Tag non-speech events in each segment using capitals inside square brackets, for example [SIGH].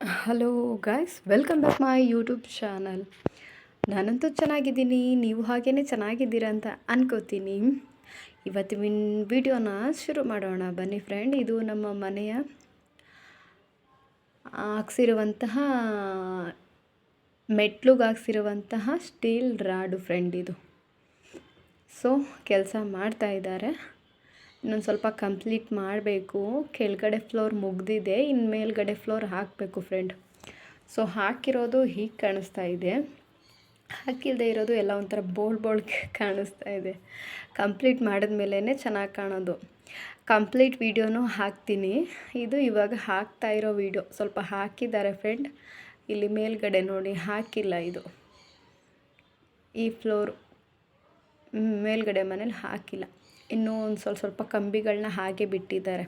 Hello guys welcome back my YouTube channel ನಾನಂತೂ ಚೆನ್ನಾಗಿದ್ದೀನಿ. ನೀವು ಹಾಗೇ ಚೆನ್ನಾಗಿದ್ದೀರಾ ಅಂತ ಅನ್ಕೋತೀನಿ. ಇವತ್ತಿನ ವಿಡಿಯೋನ ಶುರು ಮಾಡೋಣ. ಬನ್ನಿ ಫ್ರೆಂಡ್ ಇದು ನಮ್ಮ ಮನೆಯ ಹಾಕ್ಸಿರುವಂತಹ, ಮೆಟ್ಲುಗೆ ಹಾಕ್ಸಿರುವಂತಹ ಸ್ಟೀಲ್ ರಾಡು ಫ್ರೆಂಡ್ ಇದು. ಸೊ ಕೆಲಸ ಮಾಡ್ತಾ ಇದ್ದಾರೆ. ಇನ್ನೊಂದು ಸ್ವಲ್ಪ ಕಂಪ್ಲೀಟ್ ಮಾಡಬೇಕು. ಕೆಳಗಡೆ ಫ್ಲೋರ್ ಮುಗ್ದಿದೆ. ಇನ್ನು ಮೇಲ್ಗಡೆ ಫ್ಲೋರ್ ಹಾಕಬೇಕು ಫ್ರೆಂಡ್ ಸೊ ಹಾಕಿರೋದು ಹೀಗೆ ಕಾಣಿಸ್ತಾ ಇದೆ. ಹಾಕಿಲ್ಲದೆ ಇರೋದು ಎಲ್ಲ ಒಂಥರ ಬೋಳ್ ಬೋಳ್ [LAUGHS] ಕಾಣಿಸ್ತಾ ಇದೆ. ಕಂಪ್ಲೀಟ್ ಮಾಡಿದ ಮೇಲೇ ಚೆನ್ನಾಗಿ ಕಾಣೋದು. ಕಂಪ್ಲೀಟ್ ವೀಡಿಯೋನೂ ಹಾಕ್ತೀನಿ. ಇದು ಇವಾಗ ಹಾಕ್ತಾ ಇರೋ ವೀಡಿಯೋ ಸ್ವಲ್ಪ ಹಾಕಿದ್ದಾರೆ ಫ್ರೆಂಡ್ ಇಲ್ಲಿ ಮೇಲ್ಗಡೆ ನೋಡಿ. ಹಾಕಿಲ್ಲ ಇದು. ಈ ಫ್ಲೋರ್ ಮೇಲ್ಗಡೆ ಮನೇಲಿ ಹಾಕಿಲ್ಲ. ಇನ್ನೂ ಒಂದು ಸ್ವಲ್ಪ ಸ್ವಲ್ಪ ಕಂಬಿಗಳನ್ನ ಹಾಗೆ ಬಿಟ್ಟಿದ್ದಾರೆ.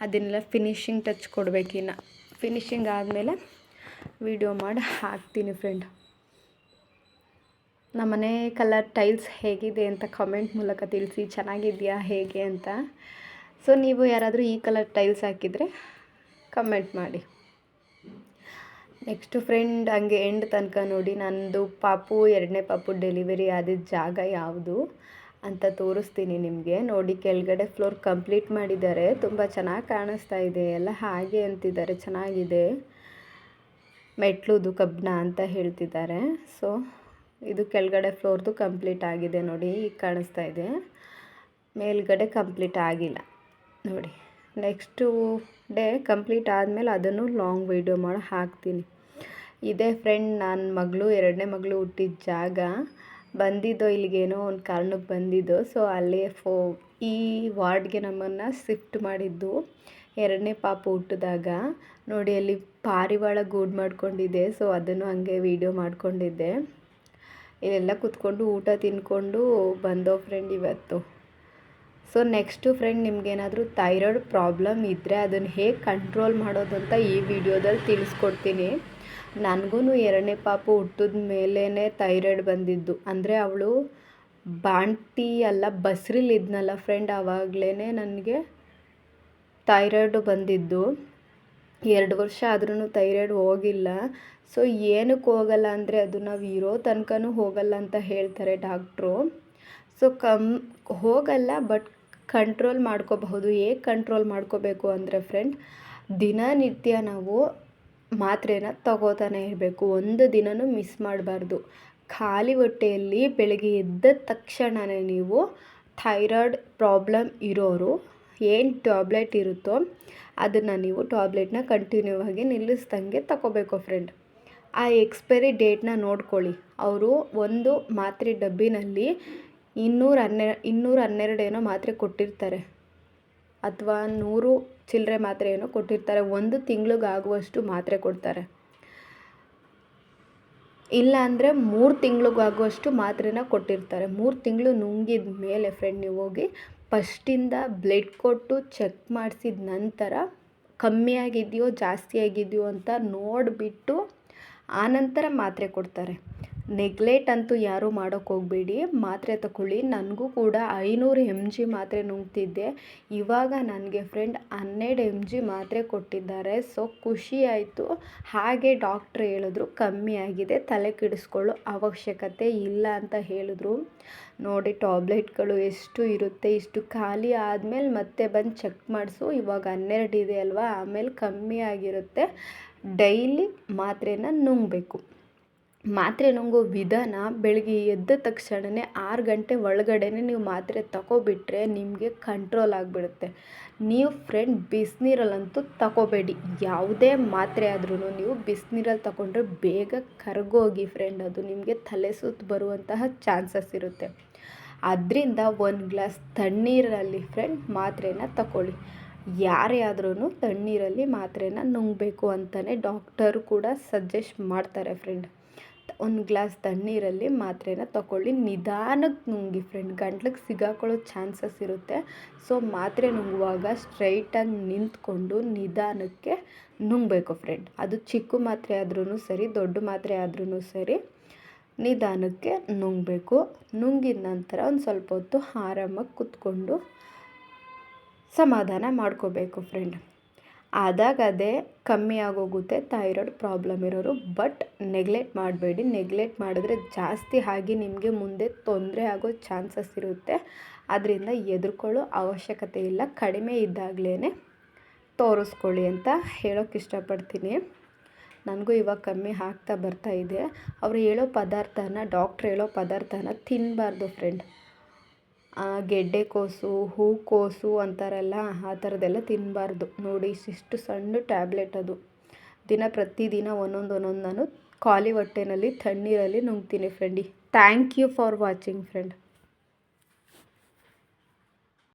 ಅದನ್ನೆಲ್ಲ ಫಿನಿಶಿಂಗ್ ಟಚ್ ಕೊಡಬೇಕಿನ್ನು ಫಿನಿಶಿಂಗ್ ಆದಮೇಲೆ ವಿಡಿಯೋ ಮಾಡಿ ಹಾಕ್ತೀನಿ ಫ್ರೆಂಡ್ ನಮ್ಮನೆ ಕಲರ್ ಟೈಲ್ಸ್ ಹೇಗಿದೆ ಅಂತ ಕಮೆಂಟ್ ಮೂಲಕ ತಿಳಿಸಿ, ಚೆನ್ನಾಗಿದೆಯಾ ಹೇಗೆ ಅಂತ. ಸೊ ನೀವು ಯಾರಾದರೂ ಈ ಕಲರ್ ಟೈಲ್ಸ್ ಹಾಕಿದರೆ ಕಮೆಂಟ್ ಮಾಡಿ. ನೆಕ್ಸ್ಟು ಫ್ರೆಂಡ್ ಹಂಗೆ ಎಂಡ್ ತನಕ ನೋಡಿ ನನ್ನದು ಪಾಪು, ಎರಡನೇ ಪಾಪು ಡೆಲಿವರಿ ಆದ ಜಾಗ ಯಾವುದು ಅಂತ ತೋರಿಸ್ತೀನಿ ನಿಮಗೆ. ನೋಡಿ ಕೆಳಗಡೆ ಫ್ಲೋರ್ ಕಂಪ್ಲೀಟ್ ಮಾಡಿದ್ದಾರೆ. ತುಂಬ ಚೆನ್ನಾಗಿ ಕಾಣಿಸ್ತಾ ಇದೆ. ಎಲ್ಲ ಹಾಗೆ ಅಂತಿದ್ದಾರೆ. ಚೆನ್ನಾಗಿದೆ. ಮೆಟ್ಲುದು ಕಬ್ಬಣ ಅಂತ ಹೇಳ್ತಿದ್ದಾರೆ. ಸೊ ಇದು ಕೆಳಗಡೆ ಫ್ಲೋರ್ದು ಕಂಪ್ಲೀಟ್ ಆಗಿದೆ ನೋಡಿ. ಈಗ ಕಾಣಿಸ್ತಾ ಇದೆ. ಮೇಲ್ಗಡೆ ಕಂಪ್ಲೀಟ್ ಆಗಿಲ್ಲ. ನೋಡಿ. ನೆಕ್ಸ್ಟು ಡೇ ಕಂಪ್ಲೀಟ್ ಆದಮೇಲೆ ಅದನ್ನು ಲಾಂಗ್ ವೀಡಿಯೋ ಮಾಡಿ, ಹಾಕ್ತೀನಿ. ಇದೇ ಫ್ರೆಂಡ್ ನನ್ನ ಮಗಳು, ಎರಡನೇ ಮಗಳು ಹುಟ್ಟಿದ ಜಾಗ. ಬಂದಿದ್ದೋ ಇಲ್ಲಿಗೇನೋ ಒಂದು ಕಾರಣಕ್ಕೆ ಬಂದಿದ್ದು ಸೊ ಅಲ್ಲಿ ಫೋ, ಈ ವಾರ್ಡ್ಗೆ ನಮ್ಮನ್ನು ಶಿಫ್ಟ್ ಮಾಡಿದ್ದು ಎರಡನೇ ಪಾಪ ಹುಟ್ಟಿದಾಗ. ನೋಡಿ, ಅಲ್ಲಿ ಪಾರಿವಾಳ ಗೂಡು ಮಾಡಿಕೊಂಡಿದ್ದೆ ಸೊ ಅದನ್ನು ಹಂಗೆ ವೀಡಿಯೋ ಮಾಡಿಕೊಂಡಿದ್ದೆ. ಇಲ್ಲೆಲ್ಲ ಕೂತ್ಕೊಂಡು ಊಟ ತಿನ್ಕೊಂಡು ಬಂದೋ ಫ್ರೆಂಡ್ ಇವತ್ತು. ಸೊ ನೆಕ್ಸ್ಟು ಫ್ರೆಂಡ್ ನಿಮಗೇನಾದರೂ ಥೈರಾಯ್ಡ್ ಪ್ರಾಬ್ಲಮ್ ಇದ್ದರೆ ಅದನ್ನು ಹೇಗೆ ಕಂಟ್ರೋಲ್ ಮಾಡೋದು ಅಂತ ಈ ವಿಡಿಯೋದಲ್ಲಿ ತಿಳಿಸ್ಕೊಡ್ತೀನಿ. ನನಗೂ ಎರಡನೇ ಪಾಪು ಹುಟ್ಟಿದ ಮೇಲೇ ಥೈರಾಯ್ಡ್ ಬಂದಿದ್ದು. ಅಂದರೆ ಅವಳು ಬಾಂಟಿ ಅಲ್ಲ ಬಸ್ರಿಲಿದ್ನಲ್ಲ ಫ್ರೆಂಡ್ ಆವಾಗಲೇ ನನಗೆ ಥೈರಾಯ್ಡು ಬಂದಿದ್ದು. ಎರಡು ವರ್ಷ ಆದ್ರೂ ಥೈರಾಯ್ಡ್ ಹೋಗಿಲ್ಲ. ಸೊ ಏನಕ್ಕೆ ಹೋಗಲ್ಲ ಅಂದರೆ ಅದು ನಾವು ಇರೋ ತನಕನೂ ಹೋಗಲ್ಲ ಅಂತ ಹೇಳ್ತಾರೆ ಡಾಕ್ಟ್ರು ಸೊ ಕಮ್, ಹೋಗಲ್ಲ ಬಟ್ ಕಂಟ್ರೋಲ್ ಮಾಡ್ಕೋಬಹುದು. ಹೇಗೆ ಕಂಟ್ರೋಲ್ ಮಾಡ್ಕೋಬೇಕು ಅಂದರೆ ಫ್ರೆಂಡ್ ದಿನನಿತ್ಯ ನಾವು ಮಾತ್ರೆನ ತಗೋತಾನೆ ಇರಬೇಕು. ಒಂದು ದಿನವೂ ಮಿಸ್ ಮಾಡಬಾರ್ದು. ಖಾಲಿ ಹೊಟ್ಟೆಯಲ್ಲಿ ಬೆಳಗ್ಗೆ ಎದ್ದ ತಕ್ಷಣವೇ ನೀವು ಥೈರಾಯ್ಡ್ ಪ್ರಾಬ್ಲಮ್ ಇರೋರು, ಏನು ಟ್ಯಾಬ್ಲೆಟ್ ಇರುತ್ತೋ ಅದನ್ನು ನೀವು ಟ್ಯಾಬ್ಲೆಟ್ನ ಕಂಟಿನ್ಯೂ ಆಗಿ ನಿಲ್ಲಿಸ್ದಂಗೆ ತಗೋಬೇಕು ಫ್ರೆಂಡ್ ಆ ಎಕ್ಸ್ಪೈರಿ ಡೇಟ್ನ ನೋಡ್ಕೊಳ್ಳಿ. ಅವರು ಒಂದು ಮಾತ್ರೆ ಡಬ್ಬಿನಲ್ಲಿ ಇನ್ನೂರ ಹನ್ನೆ, ಇನ್ನೂರ ಹನ್ನೆರಡು ಏನೋ ಮಾತ್ರೆ ಕೊಟ್ಟಿರ್ತಾರೆ. ಅಥವಾ ನೂರು ಚಿಲ್ಲರೆ ಮಾತ್ರೆ ಏನೋ ಕೊಟ್ಟಿರ್ತಾರೆ. ಒಂದು ತಿಂಗಳಿಗಾಗುವಷ್ಟು ಮಾತ್ರೆ ಕೊಡ್ತಾರೆ. ಇಲ್ಲ ಅಂದರೆ ಮೂರು ತಿಂಗಳಿಗಾಗುವಷ್ಟು ಮಾತ್ರೆನ ಕೊಟ್ಟಿರ್ತಾರೆ. ಮೂರು ತಿಂಗಳು ನುಂಗಿದ ಮೇಲೆ ಫ್ರೆಂಡ್ ನೀವು ಹೋಗಿ ಫಸ್ಟಿಂದ ಬ್ಲಡ್ ಕೊಟ್ಟು ಚೆಕ್ ಮಾಡಿಸಿದ ನಂತರ ಕಮ್ಮಿ ಆಗಿದೆಯೋ ಜಾಸ್ತಿ ಆಗಿದೆಯೋ ಅಂತ ನೋಡಿಬಿಟ್ಟು ಆನಂತರ ಮಾತ್ರೆ ಕೊಡ್ತಾರೆ. ನೆಗ್ಲೆಟ್ ಅಂತೂ ಯಾರೂ ಮಾಡೋಕ್ಕೆ ಹೋಗಬೇಡಿ. ಮಾತ್ರೆ ತಗೊಳ್ಳಿ ನನಗೂ ಕೂಡ ಐನೂರು ಎಂ ಜಿ ಮಾತ್ರೆ ನುಂಗ್ತಿದ್ದೆ. ಇವಾಗ ನನಗೆ ಫ್ರೆಂಡ್ ಹನ್ನೆರಡು ಎಂ ಜಿ ಮಾತ್ರೆ ಕೊಟ್ಟಿದ್ದಾರೆ. ಸೊ ಖುಷಿ ಆಯಿತು. ಹಾಗೆ ಡಾಕ್ಟ್ರ್ ಹೇಳಿದ್ರು, ಕಮ್ಮಿ ಆಗಿದೆ. ತಲೆ ಕೆಡಿಸ್ಕೊಳ್ಳೋ ಅವಶ್ಯಕತೆ ಇಲ್ಲ ಅಂತ ಹೇಳಿದ್ರು. ನೋಡಿ ಟಾಬ್ಲೆಟ್ಗಳು ಎಷ್ಟು ಇರುತ್ತೆ, ಇಷ್ಟು ಖಾಲಿ ಆದಮೇಲೆ ಮತ್ತೆ ಬಂದು ಚೆಕ್ ಮಾಡಿಸು. ಇವಾಗ ಹನ್ನೆರಡು ಇದೆ ಅಲ್ವಾ? ಆಮೇಲೆ ಕಮ್ಮಿ ಆಗಿರುತ್ತೆ. ಡೈಲಿ ಮಾತ್ರೆನ ನುಂಗಬೇಕು. ಮಾತ್ರೆ ನುಂಗೋ ವಿಧಾನ ಬೆಳಗ್ಗೆ ಎದ್ದ ತಕ್ಷಣವೇ ಆರು ಗಂಟೆ ಒಳಗಡೆನೆ ನೀವು ಮಾತ್ರೆ ತಗೋಬಿಟ್ರೆ ನಿಮಗೆ ಕಂಟ್ರೋಲ್ ಆಗಿಬಿಡುತ್ತೆ. ನೀವು ಫ್ರೆಂಡ್ ಬಿಸಿನೀರಲ್ಲಂತೂ ತಗೋಬೇಡಿ ಯಾವುದೇ ಮಾತ್ರೆ ಆದ್ರೂ ನೀವು ಬಿಸಿನೀರಲ್ಲಿ ತಗೊಂಡ್ರೆ ಬೇಗ ಕರಗೋಗಿ ಫ್ರೆಂಡ್ ಅದು ನಿಮಗೆ ತಲೆ ಸುತ್ತು ಬರುವಂತಹ ಚಾನ್ಸಸ್ ಇರುತ್ತೆ. ಅದರಿಂದ ಒಂದು ಗ್ಲಾಸ್ ತಣ್ಣೀರಲ್ಲಿ ಫ್ರೆಂಡ್ ಮಾತ್ರೆನ ತಗೊಳ್ಳಿ ಯಾರೇ ಆದ್ರೂ ತಣ್ಣೀರಲ್ಲಿ ಮಾತ್ರೆನ ನುಂಗಬೇಕು ಅಂತಲೇ ಡಾಕ್ಟರ್ ಕೂಡ ಸಜೆಸ್ಟ್ ಮಾಡ್ತಾರೆ ಫ್ರೆಂಡ್ ಒಂದು ಗ್ಲಾಸ್ ತಣ್ಣೀರಲ್ಲಿ ಮಾತ್ರೆನ ತಗೊಳ್ಳಿ ನಿಧಾನಕ್ಕೆ ನುಂಗಿ ಫ್ರೆಂಡ್ ಗಂಟ್ಲಿಗೆ ಸಿಗಾಕೊಳ್ಳೋ ಚಾನ್ಸಸ್ ಇರುತ್ತೆ. ಸೊ ಮಾತ್ರೆ ನುಂಗುವಾಗ ಸ್ಟ್ರೈಟಾಗಿ ನಿಂತ್ಕೊಂಡು ನಿಧಾನಕ್ಕೆ ನುಂಗಬೇಕು ಫ್ರೆಂಡ್ ಅದು ಚಿಕ್ಕ ಮಾತ್ರೆ ಆದ್ರೂ ಸರಿ, ದೊಡ್ಡ ಮಾತ್ರೆ ಆದ್ರೂ ಸರಿ ನಿಧಾನಕ್ಕೆ ನುಂಗಬೇಕು. ನುಂಗಿದ ನಂತರ ಒಂದು ಸ್ವಲ್ಪ ಹೊತ್ತು ಆರಾಮಾಗಿ ಕುತ್ಕೊಂಡು ಸಮಾಧಾನ ಮಾಡ್ಕೋಬೇಕು ಫ್ರೆಂಡ್ ಆದಾಗ ಅದೇ ಕಮ್ಮಿ ಆಗೋಗುತ್ತೆ ಥೈರಾಯ್ಡ್ ಪ್ರಾಬ್ಲಮ್ ಇರೋರು. ಬಟ್ ನೆಗ್ಲೆಕ್ಟ್ ಮಾಡಬೇಡಿ. ನೆಗ್ಲೆಕ್ಟ್ ಮಾಡಿದ್ರೆ ಜಾಸ್ತಿ ಆಗಿ ನಿಮಗೆ ಮುಂದೆ ತೊಂದರೆ ಆಗೋ ಚಾನ್ಸಸ್ ಇರುತ್ತೆ. ಅದರಿಂದ ಎದುರ್ಕೊಳ್ಳೋ ಅವಶ್ಯಕತೆ ಇಲ್ಲ. ಕಡಿಮೆ ಇದ್ದಾಗಲೇ ತೋರಿಸ್ಕೊಳ್ಳಿ ಅಂತ ಹೇಳೋಕ್ಕೆ ಇಷ್ಟಪಡ್ತೀನಿ. ನನಗೂ ಇವಾಗ ಕಮ್ಮಿ ಆಗ್ತಾ ಬರ್ತಾ ಇದೆ. ಅವ್ರು ಹೇಳೋ ಪದಾರ್ಥನ, ಡಾಕ್ಟ್ರ್ ಹೇಳೋ ಪದಾರ್ಥನ ತಿನ್ನಬಾರ್ದು ಫ್ರೆಂಡ್ ಗೆಡ್ಡೆಕೋಸು ಹೂಕೋಸು ಅಂತಾರಲ್ಲ ಆ ಥರದ್ದೆಲ್ಲ ತಿನ್ನಬಾರ್ದು ನೋಡಿ ಇಷ್ಟು ಸಣ್ಣ ಟ್ಯಾಬ್ಲೆಟ್ ಅದು. ದಿನ ಪ್ರತಿದಿನ ಒಂದೊಂದು ಒಂದೊಂದು ನಾನು ಖಾಲಿ ಹೊಟ್ಟೆನಲ್ಲಿ, ತಣ್ಣೀರಲ್ಲಿ ನುಂಗ್ತೀನಿ friendly thank you for watching friend